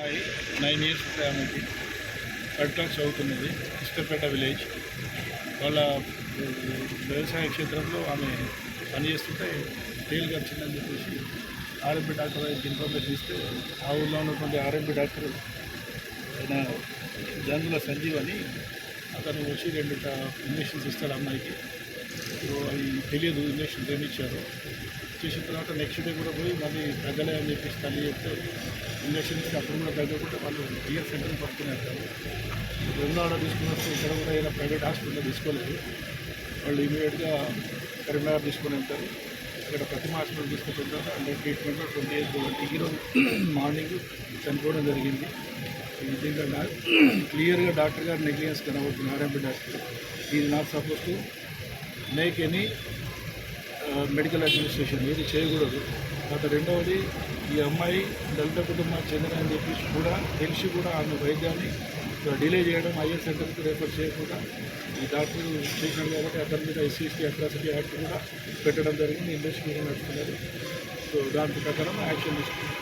అమ్మాయి nine years ఉంటాయి ఆమెకి థర్డ్ క్లాస్ చదువుతున్నది ఇష్టపేట విలేజ్ వాళ్ళ వ్యవసాయ క్షేత్రంలో ఆమె పనిచేస్తుంటే తేలు వచ్చిందని చెప్పేసి ఆర్ఎంపీ డాక్టర్ ఇన్ఫర్మేషన్ ఇస్తే ఆ ఊళ్ళో ఉన్నటువంటి ఆర్ఎంపీ డాక్టర్ ఆయన జంగుల సంజీవ్ అని అతను వచ్చి రెండు ఇంజక్షన్స్ ఇస్తాడు అమ్మాయికి. సో అవి తెలియదు ఇంజక్షన్స్ ఏమి ఇచ్చారు చేసిన తర్వాత నెక్స్ట్ డే కూడా పోయి మళ్ళీ తగ్గలే అని చెప్పేసి తల్లి చెప్తే ఇంజక్షన్ ఇస్తే అప్పుడు కూడా తగ్గకుంటే వాళ్ళు రియల్ సెంటర్ పడుతున్నారు రెండో ఆర్డర్ తీసుకున్నప్పుడు ఇక్కడ కూడా ఏదైనా ప్రైవేట్ హాస్పిటల్లో తీసుకోలేదు. వాళ్ళు ఇమీడియట్గా కరీంనగర్ తీసుకొని వెళ్తారు. ఇక్కడ ప్రతిమ హాస్పిటల్ తీసుకుంటుంటారు అంటే ట్రీట్మెంట్ ట్వంటీ ఎయిట్ ట్వంటీ ఈరోజు మార్నింగ్ చనిపోవడం జరిగింది. దీంట్లో క్లియర్గా డాక్టర్ గారు నెగ్లియన్స్ కనబడుతుంది RMP doctor. Is not suppose to make any medical administration ఇది చేయకూడదు. తర్వాత రెండవది ఈ అమ్మాయి దళిత కుటుంబానికి చెందిన అని చెప్పేసి కూడా తెలిసి కూడా ఆమె వైద్యాన్ని డిలే చేయడం ఐఎస్ సెంటర్కి రెఫర్ చేయకుండా ఈ డాక్టర్ చేశాడు కాబట్టి అతని మీద ఎస్సీఎస్టీ అట్రాసిటీ యాక్ట్ కూడా పెట్టడం జరిగింది. ఇన్వెస్టిగేషన్ నడుస్తున్నారు సో దాని ప్రకారం యాక్షన్ తీసుకున్నాం